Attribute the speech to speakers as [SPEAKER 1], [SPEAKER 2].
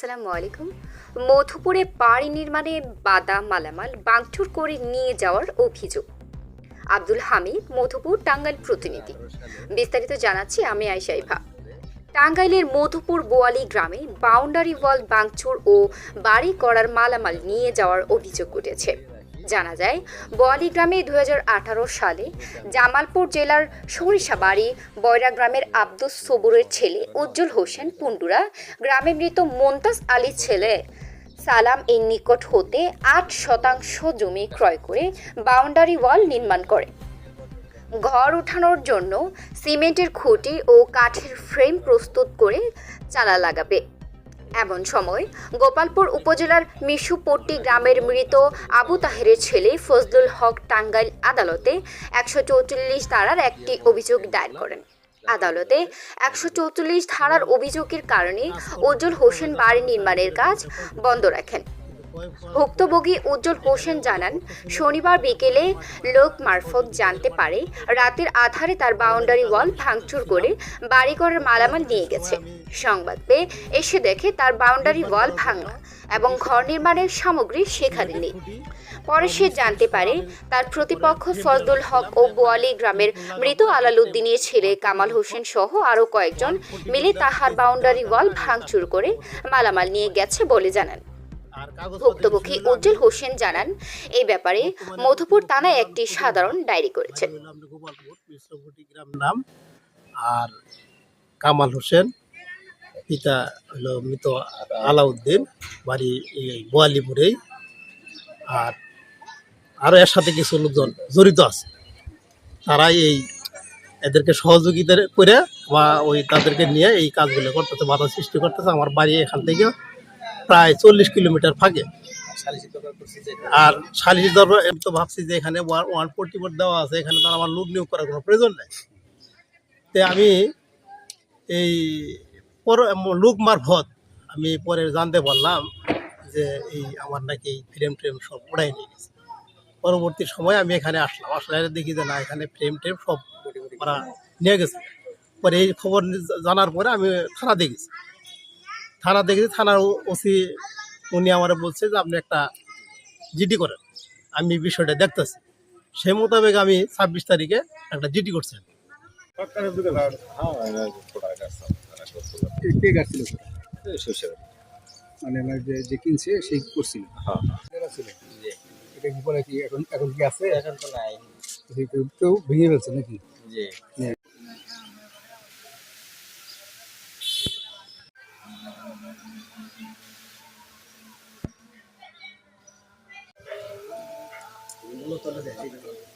[SPEAKER 1] আসসালামু আলাইকুম। মধুপুরে বাড়ি নির্মাণে বাদা মালামাল বাংচুর করে নিয়ে যাওয়ার অভিযোগ। আব্দুল হামিদ, মধুপুর টাঙ্গাইল প্রতিনিধি। বিস্তারিত জানাচ্ছি আমি আয়শা ইভা টাঙ্গাইলের মধুপুর বোয়ালি গ্রামে বাউন্ডারি ওয়াল বাংচুর ও বাড়ি করার মালামাল নিয়ে যাওয়ার অভিযোগ উঠেছে। জানা যায় বোয়ালি গ্রামে দু হাজার আঠারো সালে জামালপুর জেলার সরিষাবাড়ি বয়রা গ্রামের আব্দুস সবুরের ছেলে উজ্জ্বল হোসেন পুন্ডুরা গ্রামে মৃত মোন্তাজ আলীর ছেলে সালাম এর নিকট হতে আট শতাংশ জমি ক্রয় করে বাউন্ডারি ওয়াল নির্মাণ করে। ঘর উঠানোর জন্য সিমেন্টের খুঁটি ও কাঠের ফ্রেম প্রস্তুত করে চালা লাগাবে। এমন সময় গোপালপুর উপজেলার মিশুপট্টি গ্রামের মৃত আবু তাহেরের ছেলে ফজলুল হক টাঙ্গাইল আদালতে একশো চৌচল্লিশ ধারার একটি অভিযোগ দায়ের করেন। আদালতে একশো চৌচল্লিশ ধারার অভিযোগের কারণে উজ্জ্বল হোসেন বাড়ি নির্মাণের কাজ বন্ধ রাখেন। ভুক্তভোগী উজ্জ্বল হোসেন জানান, শনিবার বিকেলে লোক মারফত জানতে পারে, রাতের আধারে তার বাউন্ডারি ওয়াল ভাঙচুর করে বাড়ি করার মালামাল নিয়ে গেছে। সংবাদ পেয়ে এসে দেখে তার বাউন্ডারি ওয়াল ভাঙা এবং ঘর নির্মাণের সামগ্রী সেখানে নেই। পরে সে জানতে পারে, তার প্রতিপক্ষ ফজলুল হক ও বোয়ালি গ্রামের মৃত আলাল উদ্দিনের ছেলে কামাল হোসেন সহ আরও কয়েকজন মিলে তাহার বাউন্ডারি ওয়াল ভাঙচুর করে মালামাল নিয়ে গেছে বলে জানান। ভুক্তভোগী উজ্জ্বল হোসেন জানান এই ব্যাপারে মধুপুর থানায় একটি সাধারণ ডায়েরি করেছে
[SPEAKER 2] গোপালপুর মিশ্রপুটি গ্রাম নাম আর কামাল হোসেন পিতা হলো মৃত আলাউদ্দিন বাড়ি এই বোয়ালিপুরেই আর আরও এর সাথে কিছু লোকজন জড়িত আছে। তারাই এই এদেরকে সহযোগিতা করে বা ওই তাদেরকে নিয়ে এই কাজগুলো করতেছে বাধা সৃষ্টি করতেছে। আমার বাড়ি এখান থেকে প্রায় চল্লিশ কিলোমিটার ফাঁকে। আর সালিশ দরবার আমি তো ভাবছি যে এখানে ওয়ান ফোর্টি বোর্ড দেওয়া আছে এখানে তো আমার লোক নিয়োগ করার কোনো প্রয়োজন নেই। তো আমি এই পর লোক মারফত আমি পরে জানতে পারলাম যে এই আমার নাকি ফ্রেম ট্রেম সব উড়াই নিয়ে গেছে। পরবর্তী সময় আমি এখানে আসলাম আসলে দেখি যে না এখানে ফ্রেম ট্রেম সব ওরা নিয়ে গেছে। পরে এই খবর জানার পরে আমি থানা দেখেছি থানা দেখেছি থানার ওসি উনি আমার বলছে যে আপনি একটা জিডি করেন। আমি বিষয়টা দেখতেছি। সেই মোতাবেক আমি ছাব্বিশ তারিখে একটা জিডি করছি
[SPEAKER 3] কে- কে গাছিল মানে আমার যে যে কিনছে সেই করছিল। এটা ছিল এটা কি এখন এখন কি আছে?
[SPEAKER 4] এখন তো নাই।
[SPEAKER 3] কেউ- ভেঙে ফেলছে নাকি?
[SPEAKER 4] জি। No lo de China, pero.